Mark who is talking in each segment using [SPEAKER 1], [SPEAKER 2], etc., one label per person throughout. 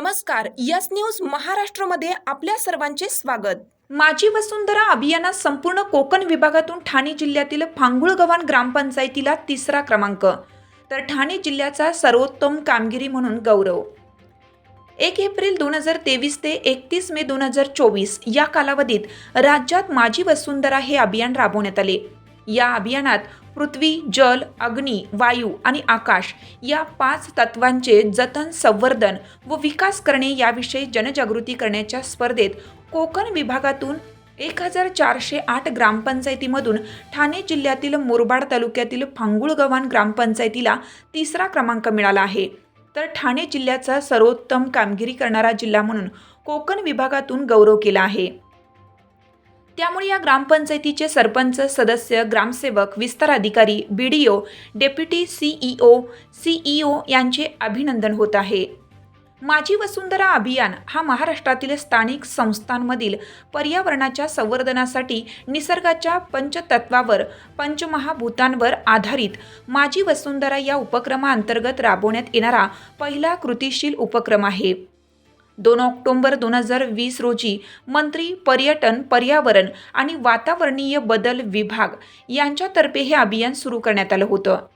[SPEAKER 1] नमस्कार yes news महाराष्ट्रमध्ये आपल्या सर्वांचे स्वागत. माझी वसुंधरा अभियानात संपूर्ण कोकण विभागातून ठाणे जिल्ह्यातील फांगुळगव्हाण ग्रामपंचायतीला तिसरा क्रमांक. तर ठाणे जिल्ह्याचा सर्वोत्तम कामगिरी म्हणून गौरव. एक एप्रिल दोन हजार तेवीस ते एकतीस मे दोन हजार चोवीस या कालावधीत राज्यात माझी वसुंधरा हे अभियान राबवण्यात आले. या अभियानात पृथ्वी जल अग्नी वायू आणि आकाश या पाच तत्वांचे जतन संवर्धन व विकास करणे याविषयी जनजागृती करण्याच्या स्पर्धेत कोकण विभागातून एक हजार चारशे आठ ग्रामपंचायतीमधून ठाणे जिल्ह्यातील मुरबाड तालुक्यातील फांगुळगव्हाण ग्रामपंचायतीला तिसरा क्रमांक मिळाला आहे. तर ठाणे जिल्ह्याचा सर्वोत्तम कामगिरी करणारा जिल्हा म्हणून कोकण विभागातून गौरव केला आहे. त्यामुळे या ग्रामपंचायतीचे सरपंच सदस्य ग्रामसेवक विस्तार अधिकारी B D O deputy CEO CEO यांचे अभिनंदन होत आहे. माझी वसुंधरा अभियान हा महाराष्ट्रातील स्थानिक संस्थांमधील पर्यावरणाच्या संवर्धनासाठी निसर्गाच्या पंचतत्वावर पंचमहाभूतांवर आधारित माझी वसुंधरा या उपक्रमाअंतर्गत राबवण्यात येणारा पहिला कृतीशील उपक्रम आहे. दोन ऑक्टोंबर दोन हजार वीस रोजी मंत्री पर्यटन पर्यावरण आणि वातावरणीय बदल विभाग यांच्यातर्फे हे अभियान सुरू करण्यात आलं होतं.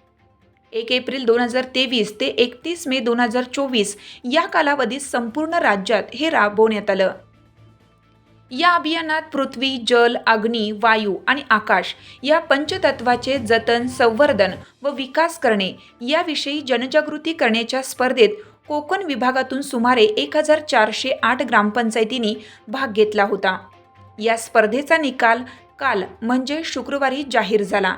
[SPEAKER 1] एक एप्रिल दोन हजार तेवीस ते एकतीस मे दोन हजार चोवीस या कालावधीत संपूर्ण राज्यात हे राबवण्यात आलं. या अभियानात पृथ्वी जल अग्नी वायू आणि आकाश या पंचतत्वाचे जतन संवर्धन व विकास करणे याविषयी जनजागृती करण्याच्या स्पर्धेत कोकण विभागातून सुमारे एक हजार चारशे आठ ग्रामपंचायतींनी भाग घेतला होता. या स्पर्धेचा निकाल काल म्हणजे शुक्रवारी जाहीर झाला.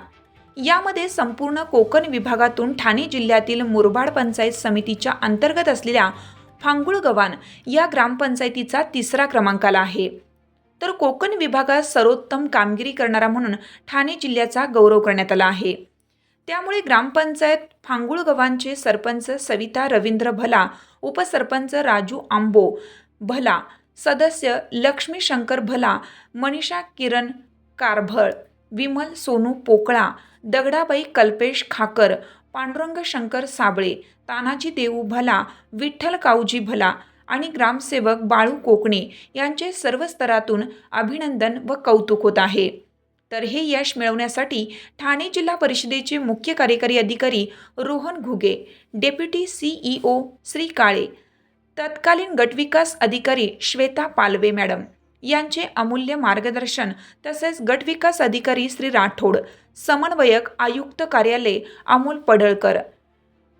[SPEAKER 1] यामध्ये संपूर्ण कोकण विभागातून ठाणे जिल्ह्यातील मुरबाड पंचायत समितीच्या अंतर्गत असलेल्या फांगुळगव्हाण या ग्रामपंचायतीचा तिसरा क्रमांक आला आहे. तर कोकण विभागात सर्वोत्तम कामगिरी करणारा म्हणून ठाणे जिल्ह्याचा गौरव करण्यात आला आहे. त्यामुळे ग्रामपंचायत फांगुळगव्हाणचे सरपंच सविता रवींद्र भला उपसरपंच राजू आंबो भला सदस्य लक्ष्मी शंकर भला मनीषा किरण कारभळ विमल सोनू पोकळा दगडाबाई कल्पेश खाकर पांडुरंग शंकर साबळे तानाजी देऊ भला विठ्ठल काऊजी भला आणि ग्रामसेवक बाळू कोकणे यांचे सर्व स्तरातून अभिनंदन व कौतुक होत आहे. तर हे यश मिळवण्यासाठी ठाणे जिल्हा परिषदेचे मुख्य कार्यकारी अधिकारी रोहन घुगे डेप्युटी सीईओ श्री काळे तत्कालीन गटविकास अधिकारी श्वेता पालवे मॅडम यांचे अमूल्य मार्गदर्शन तसेच गटविकास अधिकारी श्री राठोड समन्वयक आयुक्त कार्यालय Amol Padalkar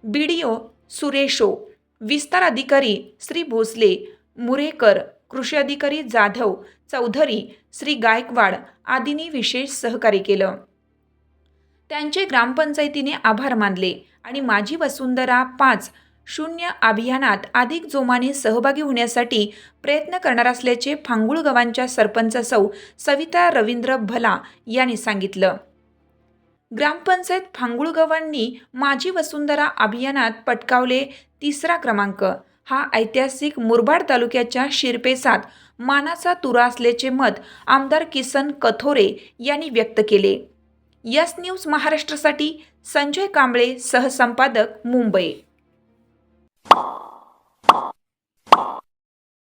[SPEAKER 1] B D O सुरेशो विस्तार अधिकारी श्री भोसले मुरेकर कृषी अधिकारी जाधव चौधरी श्री गायकवाड आदींनी विशेष सहकार्य केलं. त्यांचे ग्रामपंचायतीने आभार मानले आणि माझी वसुंधरा पाच शून्य अभियानात अधिक जोमाने सहभागी होण्यासाठी प्रयत्न करणार असल्याचे फांगुळ गावांच्या सरपंच सौ सविता रवींद्र भला यांनी सांगितलं. ग्रामपंचायत फांगुळगव्हाणनी माझी वसुंधरा अभियानात पटकावले तिसरा क्रमांक. हा ऐतिहासिक मुरबाड तालुक्याच्या शिरपेसात मानाचा तुरा असल्याचे मत आमदार किसन कथोरे यांनी व्यक्त केले. यस न्यूज महाराष्ट्रासाठी संजय कांबळे सहसंपादक मुंबई.